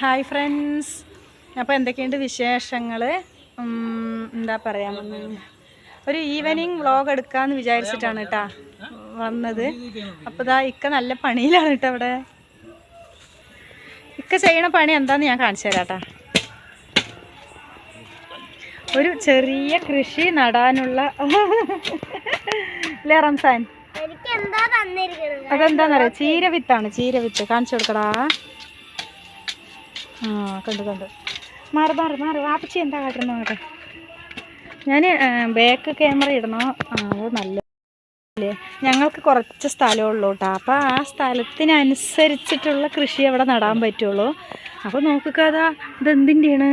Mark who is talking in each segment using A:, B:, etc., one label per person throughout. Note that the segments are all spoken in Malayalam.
A: Hi friends. അപ്പോൾ എന്തൊക്കെയുണ്ട് വിശേഷങ്ങൾ എന്താ പറയാ? ഒരു ഈവനിങ് വ്ളോഗ് എടുക്കാമെന്ന് വിചാരിച്ചിട്ടാണ് കേട്ടാ വന്നത്. അപ്പോൾ ഇതാ ഇക്ക നല്ല പണിയിലാണ് കേട്ടോ അവിടെ ഇക്ക ചെയ്യണ പണി എന്താന്ന് ഞാൻ കാണിച്ചു തരാം കേട്ടാ ഒരു ചെറിയ കൃഷി നടാനുള്ള അല്ലേ റംസാൻ?
B: എനിക്ക് എന്താ തന്നിരിക്കുന്നത്
A: അതെന്താന്നറിയോ? ചീരവിത്താണ് ചീരവിത്ത്. കാണിച്ചു കൊടുക്കടാ. ആ കണ്ടു കണ്ടു. മാറി മാറി മാറി. വാപ്പച്ചി എന്താ കാട്ടുന്നത് നോട്ടെ ഞാൻ ബാക്ക് ക്യാമറ ഇടണോ? അത് നല്ല ഞങ്ങൾക്ക് കുറച്ച് സ്ഥലമേ ഉള്ളൂ കേട്ടോ. അപ്പോൾ ആ സ്ഥലത്തിനനുസരിച്ചിട്ടുള്ള കൃഷി അവിടെ നടാൻ പറ്റുള്ളൂ. അപ്പോൾ നോക്കുക അതാ. ഇതെന്തിന്റെയാണ്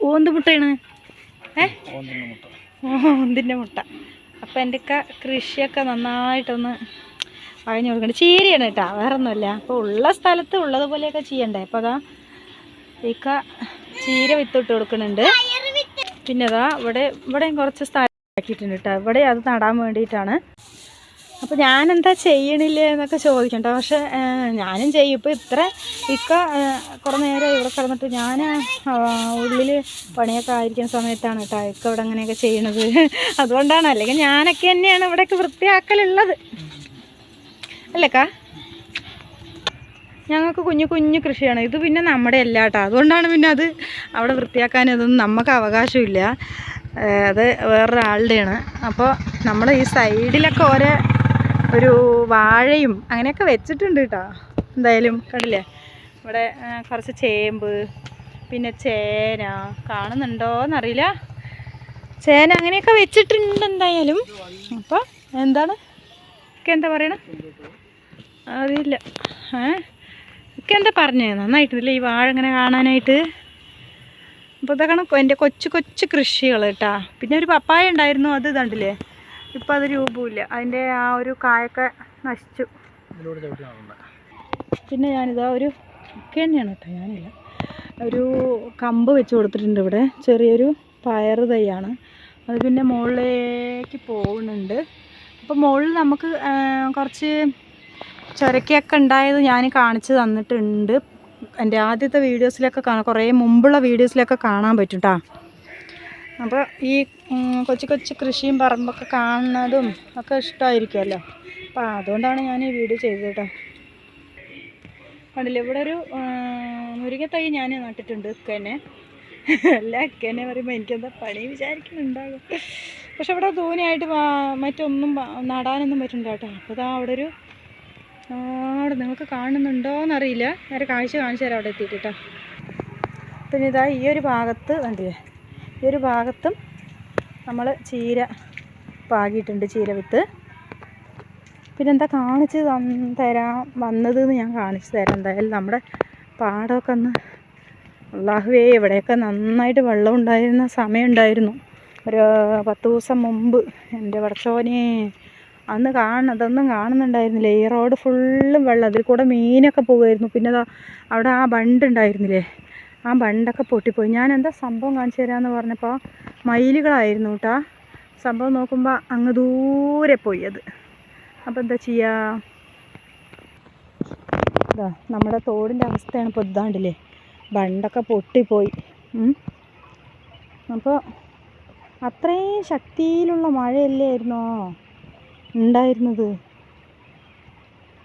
A: ഓന്ത് മുട്ടയാണ്. ഏ? ഓന്തിന്റെ മുട്ട. അപ്പം എന്റെ ഒക്കെ കൃഷിയൊക്കെ നന്നായിട്ടൊന്ന് പഴഞ്ഞു കൊടുക്കണം ചീരയാണ് കേട്ടോ. വേറെ ഒന്നുമില്ല അപ്പോൾ ഉള്ള സ്ഥലത്ത് ഉള്ളതുപോലെയൊക്കെ ചെയ്യണ്ടേ? അപ്പോൾ അതാ ഇക്ക ചീര വിത്തിട്ട് കൊടുക്കുന്നുണ്ട്. പിന്നെ അതാ ഇവിടെ ഇവിടെയും കുറച്ച് സ്ഥലം ആക്കിയിട്ടുണ്ട് കേട്ടോ. ഇവിടെ അത് നടാൻ വേണ്ടിയിട്ടാണ്. അപ്പോൾ ഞാനെന്താ ചെയ്യണില്ലേ എന്നൊക്കെ ചോദിക്കണ്ട. പക്ഷെ ഞാനും ചെയ്യും. ഇപ്പോൾ ഇത്ര ഇക്ക കുറേ നേരം ഇവിടെ കിടന്നിട്ട് ഞാൻ ഉള്ളിൽ പണിയൊക്കെ ആയിരിക്കുന്ന സമയത്താണ് കേട്ടോ ഇക്ക ഇവിടെ അങ്ങനെയൊക്കെ ചെയ്യണത്. അതുകൊണ്ടാണ്. അല്ലെങ്കിൽ ഞാനൊക്കെ തന്നെയാണ് ഇവിടെയൊക്കെ വൃത്തിയാക്കലുള്ളത്. അല്ലേക്കാ ഞങ്ങൾക്ക് കുഞ്ഞു കുഞ്ഞു കൃഷിയാണ്. ഇത് പിന്നെ നമ്മുടെ അല്ല കേട്ടോ അതുകൊണ്ടാണ് പിന്നെ അത് അവിടെ വൃത്തിയാക്കാൻ ഇതൊന്നും നമുക്ക് അവകാശമില്ല. അത് വേറൊരാളുടെയാണ്. അപ്പോൾ നമ്മൾ ഈ സൈഡിലൊക്കെ ഓരോ ഒരു വാഴയും അങ്ങനെയൊക്കെ വെച്ചിട്ടുണ്ട് കേട്ടോ എന്തായാലും കണ്ടില്ലേ? ഇവിടെ കുറച്ച് ചേമ്പ് പിന്നെ ചേന കാണുന്നുണ്ടോയെന്നറിയില്ല ചേന അങ്ങനെയൊക്കെ വെച്ചിട്ടുണ്ട് എന്തായാലും. അപ്പോൾ എന്താണ്? ഒക്കെ എന്താ പറയണ? അറിയില്ല. ഏ? ഒക്കെ എന്താ പറഞ്ഞേ? നന്നായിട്ടില്ലേ ഈ വാഴ ഇങ്ങനെ കാണാനായിട്ട് അപ്പോൾ ഇതൊക്കെ എന്റെ കൊച്ചു കൊച്ചു കൃഷികൾ കേട്ടാ പിന്നെ ഒരു പപ്പായ ഉണ്ടായിരുന്നു അത് ഇതണ്ടില്ലേ? ഇപ്പം അത് രൂപമില്ല അതിന്റെ ആ ഒരു കായൊക്കെ നശിച്ചു. പിന്നെ ഞാനിതാ ഒരു ഒക്കെ തന്നെയാണ് കേട്ടോ ഞാനില്ല. ഒരു കമ്പ് വെച്ച് കൊടുത്തിട്ടുണ്ട് ഇവിടെ. ചെറിയൊരു പയർ തൈയാണ്. അത് പിന്നെ മുകളിലേക്ക് പോകുന്നുണ്ട്. അപ്പോൾ മുകളിൽ നമുക്ക് കുറച്ച് ചുരക്കയൊക്കെ ഉണ്ടായത് ഞാൻ കാണിച്ചു തന്നിട്ടുണ്ട്. എന്റെ ആദ്യത്തെ വീഡിയോസിലൊക്കെ കാണാം കുറേ മുമ്പുള്ള വീഡിയോസിലൊക്കെ കാണാൻ പറ്റും കേട്ടോ അപ്പോൾ ഈ കൊച്ചു കൊച്ചു കൃഷിയും പറമ്പൊക്കെ കാണുന്നതും ഒക്കെ ഇഷ്ടമായിരിക്കുമല്ലോ അപ്പോൾ അതുകൊണ്ടാണ് ഞാൻ ഈ വീഡിയോ ചെയ്തത് കേട്ടോ. കണ്ടില്ലേ ഇവിടെ ഒരു മുരിങ്ങത്തൈ ഞാൻ നട്ടിട്ടുണ്ട് ഇക്കനെ. അല്ല ഇക്കനെ പറയുമ്പോൾ എനിക്കെന്താ പണി വിചാരിക്കുന്നുണ്ടാകും. പക്ഷെ ഇവിടെ ധൂനിയായിട്ട് മറ്റൊന്നും നടാനൊന്നും പറ്റുന്നില്ല കേട്ടോ. അപ്പോൾ അവിടെ ഒരു അവിടെ നിങ്ങൾക്ക് കാണുന്നുണ്ടോയെന്നറിയില്ല നേരെ കാഴ്ച കാണിച്ചു തരാം അവിടെ എത്തിയിട്ട് കേട്ടോ പിന്നെ ഇതാ ഈ ഒരു ഭാഗത്ത് കണ്ടില്ലേ? ഈ ഒരു ഭാഗത്തും നമ്മൾ ചീര പാകിയിട്ടുണ്ട് ചീര വിത്ത്. പിന്നെ എന്താ കാണിച്ച് തരാ. വന്നതെന്ന് ഞാൻ കാണിച്ചു തരാം. എന്തായാലും നമ്മുടെ പാടമൊക്കെ ഒന്ന് അള്ളാഹുവേ ഇവിടെയൊക്കെ നന്നായിട്ട് വെള്ളം ഉണ്ടായിരുന്ന സമയമുണ്ടായിരുന്നു ഒരു പത്ത് ദിവസം മുമ്പ് എന്റെ പടച്ചോനെ അന്ന് കാണണം അതൊന്നും കാണുന്നുണ്ടായിരുന്നില്ല? ഈ റോഡ് ഫുള്ളും വെള്ളം അതിൽ കൂടെ മീനൊക്കെ പോകുമായിരുന്നു പിന്നെ അവിടെ ആ ബണ്ട് ഉണ്ടായിരുന്നില്ലേ? ആ ബണ്ടൊക്കെ പൊട്ടിപ്പോയി. ഞാൻ എന്താ സംഭവം കാണിച്ചു തരാമെന്ന് പറഞ്ഞപ്പോൾ മയിലുകളായിരുന്നു കേട്ടോ സംഭവം നോക്കുമ്പോൾ അങ്ങ് ദൂരെ പോയി അത്. അപ്പോൾ എന്താ ചെയ്യുക നമ്മുടെ തോടിന്റെ അവസ്ഥയാണ് ഇപ്പോൾ ഇതാണ്ടില്ലേ? ബണ്ടൊക്കെ പൊട്ടിപ്പോയി. അപ്പോൾ അത്രയും ശക്തിയിലുള്ള മഴയല്ലായിരുന്നോ ഉണ്ടായിരുന്നത്.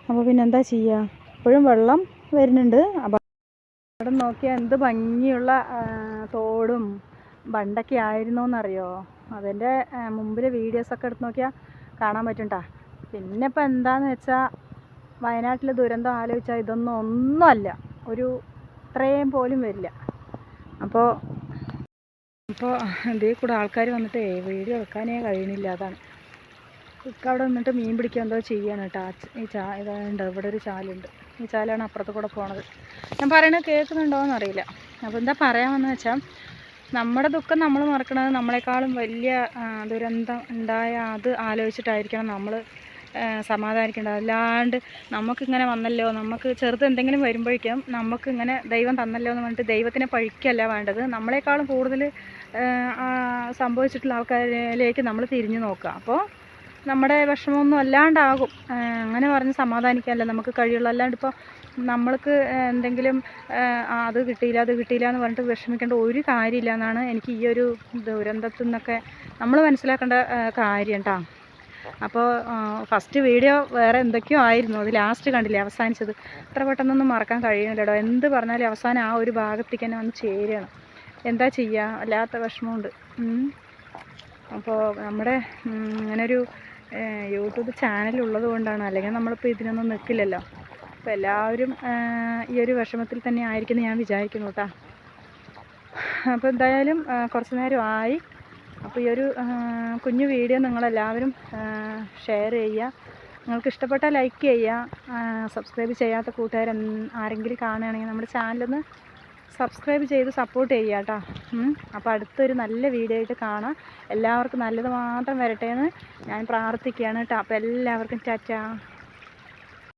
A: അപ്പോൾ പിന്നെ എന്താ ചെയ്യുക ഇപ്പോഴും വെള്ളം വരുന്നുണ്ട്. അപ്പം അവിടെ നോക്കിയാൽ എന്ത് ഭംഗിയുള്ള തോടും ബണ്ടൊക്കെ ആയിരുന്നോന്നറിയോ? അതിന്റെ മുമ്പിലെ വീഡിയോസൊക്കെ എടുത്ത് നോക്കിയാൽ കാണാൻ പറ്റുണ്ടാ പിന്നെ ഇപ്പം എന്താന്ന് വെച്ചാൽ വയനാട്ടിലെ ദുരന്തം ആലോചിച്ചാൽ ഇതൊന്നും ഒന്നുമല്ല. ഒരു ഇത്രയും പോലും വരില്ല. അപ്പോൾ അപ്പോൾ ഇതിൽ കൂടെ ആൾക്കാർ വന്നിട്ടേ വീഡിയോ എടുക്കാനേ കഴിയുന്നില്ല അതാണ്. ഇക്ക അവിടെ നിന്നിട്ട് മീൻ പിടിക്കാൻ എന്തോ ചെയ്യാണ് കേട്ടോ. ഈ ചാ ഇതുണ്ട് ഇവിടെ ഒരു ചാലുണ്ട്. ഈ ചാലാണ് അപ്പുറത്ത് കൂടെ പോണത്. ഞാൻ പറയണത് കേൾക്കുന്നുണ്ടോയെന്ന് അറിയില്ല. അപ്പോൾ എന്താ പറയാമെന്ന് വെച്ചാൽ നമ്മുടെ ദുഃഖം നമ്മൾ മറക്കണത് നമ്മളെക്കാളും വലിയ ദുരന്തം ഉണ്ടായ അത് ആലോചിച്ചിട്ടായിരിക്കണം നമ്മൾ സമാധാനിക്കേണ്ടത്. അല്ലാണ്ട് നമുക്കിങ്ങനെ വന്നല്ലോ നമുക്ക് ചെറുത് എന്തെങ്കിലും വരുമ്പോഴേക്കും നമുക്കിങ്ങനെ ദൈവം തന്നല്ലോ എന്ന് പറഞ്ഞിട്ട് ദൈവത്തിനെ പഴിക്കല്ല വേണ്ടത്. നമ്മളെക്കാളും കൂടുതൽ സംഭവിച്ചിട്ടുള്ള ആൾക്കാരിലേക്ക് നമ്മൾ തിരിഞ്ഞു നോക്കുക. അപ്പോൾ നമ്മുടെ വിഷമമൊന്നും അല്ലാണ്ടാകും. അങ്ങനെ പറഞ്ഞ് സമാധാനിക്കാനല്ല നമുക്ക് കഴിയുള്ളൂ. അല്ലാണ്ട് ഇപ്പോൾ നമ്മൾക്ക് എന്തെങ്കിലും അത് കിട്ടിയില്ല അത് കിട്ടിയില്ല എന്ന് പറഞ്ഞിട്ട് വിഷമിക്കേണ്ട ഒരു കാര്യമില്ല എന്നാണ് എനിക്ക് ഈ ഒരു ദുരന്തത്തിൽ നിന്നൊക്കെ നമ്മൾ മനസ്സിലാക്കേണ്ട കാര്യം കേട്ടോ അപ്പോൾ ഫസ്റ്റ് വീഡിയോ വേറെ എന്തൊക്കെയോ ആയിരുന്നു. അത് ലാസ്റ്റ് കണ്ടില്ലേ അവസാനിച്ചത്. അത്ര പെട്ടെന്നൊന്നും മറക്കാൻ കഴിയുന്നില്ലടോ. എന്ത് പറഞ്ഞാലും അവസാനം ആ ഒരു ഭാഗത്തേക്ക് തന്നെ വന്ന് ചേരുകയാണ്. എന്താ ചെയ്യുക അല്ലാത്ത വിഷമമുണ്ട്. അപ്പോൾ നമ്മുടെ ഇങ്ങനൊരു യൂട്യൂബ് ചാനൽ ഉള്ളത് കൊണ്ടാണ് അല്ലെങ്കിൽ നമ്മളിപ്പോൾ ഇതിനൊന്നും നിൽക്കില്ലല്ലോ അപ്പോൾ എല്ലാവരും ഈ ഒരു വിഷമത്തിൽ തന്നെ ആയിരിക്കുമെന്ന് ഞാൻ വിചാരിക്കുന്നു കേട്ടോ അപ്പോൾ എന്തായാലും കുറച്ച് നേരം ആയി. അപ്പോൾ ഈ ഒരു കുഞ്ഞു വീഡിയോ നിങ്ങളെല്ലാവരും ഷെയർ ചെയ്യുക. നിങ്ങൾക്ക് ഇഷ്ടപ്പെട്ടാൽ ലൈക്ക് ചെയ്യുക. സബ്സ്ക്രൈബ് ചെയ്യാത്ത കൂട്ടുകാർ ആരെങ്കിലും കാണുകയാണെങ്കിൽ നമ്മുടെ ചാനലൊന്ന് സബ്സ്ക്രൈബ് ചെയ്ത് സപ്പോർട്ട് ചെയ്യുക കേട്ടോ അപ്പോൾ അടുത്തൊരു നല്ല വീഡിയോ ആയിട്ട് കാണാം. എല്ലാവർക്കും നല്ലത് മാത്രം വരട്ടെ എന്ന് ഞാൻ പ്രാർത്ഥിക്കുകയാണ് കേട്ടോ അപ്പോൾ എല്ലാവർക്കും ടാറ്റാ.